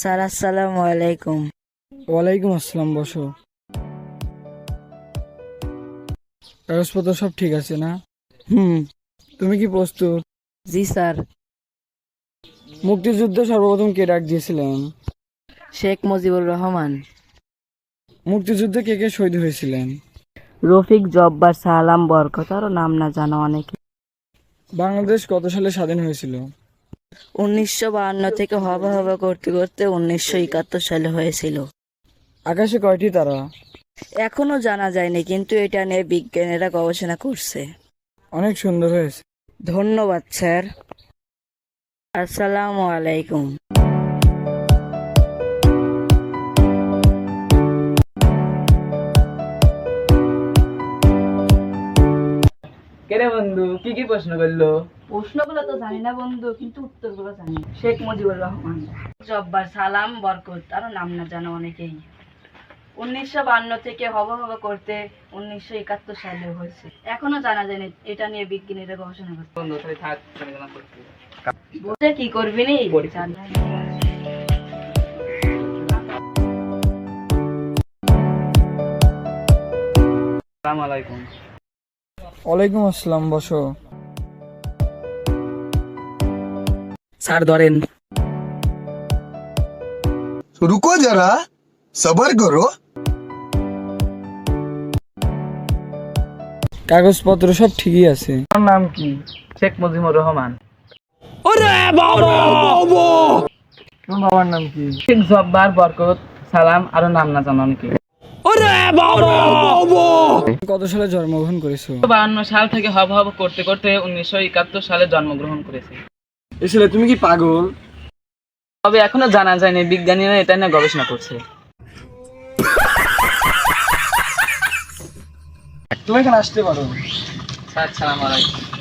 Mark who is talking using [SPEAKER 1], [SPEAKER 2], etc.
[SPEAKER 1] Sir আসসালামু আলাইকুম।
[SPEAKER 2] ওয়ালাইকুম আসসালাম বসো। কাগজপত্র সব ঠিক আছে না?
[SPEAKER 1] হুম।
[SPEAKER 2] তুমি কি প্রস্তুত?
[SPEAKER 1] জি স্যার।
[SPEAKER 2] মুক্তিযুদ্ধ সর্বপ্রথম কে ডাক দিয়েছিলেন?
[SPEAKER 1] শেখ মুজিবুর রহমান।
[SPEAKER 2] মুক্তিযুদ্ধে কে কে শহীদ হয়েছিলেন?
[SPEAKER 1] রফিক জব্বার সালাম বরকত আরও নাম না জানা অনেকে।
[SPEAKER 2] বাংলাদেশ কত সালে স্বাধীন হয়েছিল?
[SPEAKER 1] উনিশশো বাহান্ন থেকে হবা হবা করতে করতে উনিশশো একাত্তর সালে হয়েছিল।
[SPEAKER 2] আকাশে কয়টি তারা?
[SPEAKER 1] এখনও জানা যায়নি কিন্তু এটা নিয়ে বিজ্ঞানীরা গবেষণা করছে।
[SPEAKER 2] অনেক সুন্দর হয়েছে।
[SPEAKER 1] ধন্যবাদ স্যার। আসসালামু আলাইকুম।
[SPEAKER 3] কেরে বন্ধু কি কি প্রশ্ন করল?
[SPEAKER 1] প্রশ্নগুলো তো জানি না বন্ধু কিন্তু উত্তরগুলো জানি। শেখ মুজিবুর রহমান। জব্বার সালাম বরকত আরও নাম না জানা অনেকেই। উনিশশো বান্ন থেকে হব হব করতে উনিশশো একাত্তর সালে হয়েছে। এখনও জানা যায়নি এটা নিয়ে বিজ্ঞানীরা গবেষণা করছে।
[SPEAKER 3] বন্ধু তাহলে থাক
[SPEAKER 1] বুঝে কি করবি নি? না।
[SPEAKER 3] আসসালামু আলাইকুম।
[SPEAKER 2] ওয়ালাইকুম আসসালাম বসো।
[SPEAKER 3] স্যার ধরেন।
[SPEAKER 4] রুকো যারা সবার করো।
[SPEAKER 2] কাগজপত্র সব ঠিকই আছে।
[SPEAKER 3] আমার নাম কি? শেখ মুজিবুর রহমান। ওরে বাবা!
[SPEAKER 2] তোমার বাবার নাম কি?
[SPEAKER 3] শেখ জব্বার বরকত সালাম আর নাম না জানো নাকি ওরে বাবা!
[SPEAKER 2] কত সালে জন্মগ্রহণ করেছ?
[SPEAKER 3] বায়ান্ন সাল থেকে হব হব করতে করতে উনিশশো একাত্তর সালে জন্মগ্রহণ করেছে।
[SPEAKER 2] এ ছেলে তুমি কি পাগল?
[SPEAKER 3] তবে এখনও জানা যায়নি বিজ্ঞানীরা এটা নিয়ে গবেষণা করছে।
[SPEAKER 2] তুমি এখানে আসতে পারো।
[SPEAKER 3] আচ্ছা আলাইকুম।